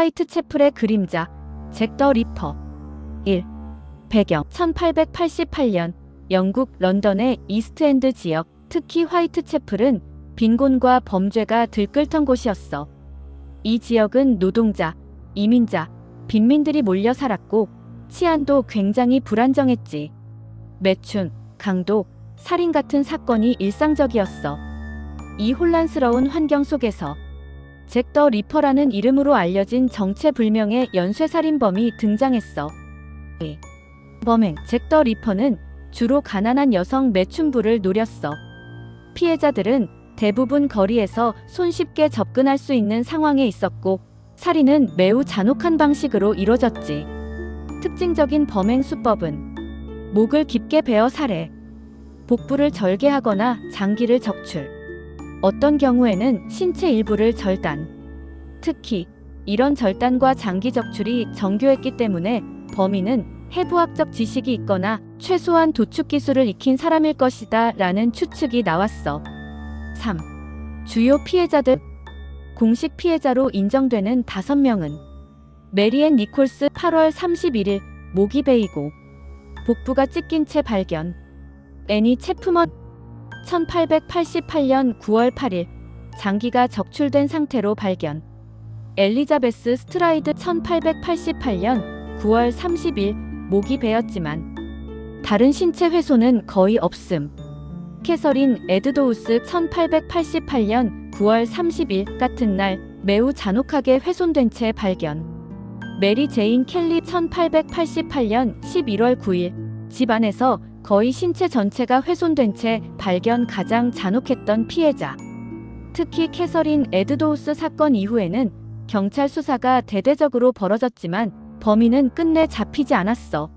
화이트 채플의 그림자 잭 더 리퍼 1. 배경 1888년 영국 런던의 이스트엔드 지역 특히 화이트 채플은 빈곤과 범죄가 들끓던 곳이었어. 이 지역은 노동자, 이민자, 빈민들이 몰려 살았고 치안도 굉장히 불안정했지. 매춘, 강도, 살인 같은 사건이 일상적이었어. 이 혼란스러운 환경 속에서 잭 더 리퍼라는 이름으로 알려진 정체불명의 연쇄살인범이 등장했어. 이 범행 잭 더 리퍼는 주로 가난한 여성 매춘부를 노렸어. 피해자들은 대부분 거리에서 손쉽게 접근할 수 있는 상황에 있었고 살인은 매우 잔혹한 방식으로 이뤄졌지. 특징적인 범행 수법은 목을 깊게 베어 살해, 복부를 절개하거나 장기를 적출, 어떤 경우에는 신체 일부를 절단. 특히 이런 절단과 장기 적출이 정교했기 때문에 범인은 해부학적 지식이 있거나 최소한 도축 기술을 익힌 사람일 것이다 라는 추측이 나왔어. 3. 주요 피해자들 공식 피해자로 인정되는 5명은 메리앤 니콜스 8월 31일 목이 베이고 복부가 찢긴 채 발견 애니 체프먼 1888년 9월 8일 장기가 적출된 상태로 발견 엘리자베스 스트라이드 1888년 9월 30일 목이 베었지만 다른 신체 훼손은 거의 없음. 캐서린 에드도우스 1888년 9월 30일 같은 날 매우 잔혹하게 훼손된 채 발견. 메리 제인 켈리 1888년 11월 9일 집 안에서 거의 신체 전체가 훼손된 채 발견 가장 잔혹했던 피해자. 특히 캐서린 에드도우스 사건 이후에는 경찰 수사가 대대적으로 벌어졌지만 범인은 끝내 잡히지 않았어.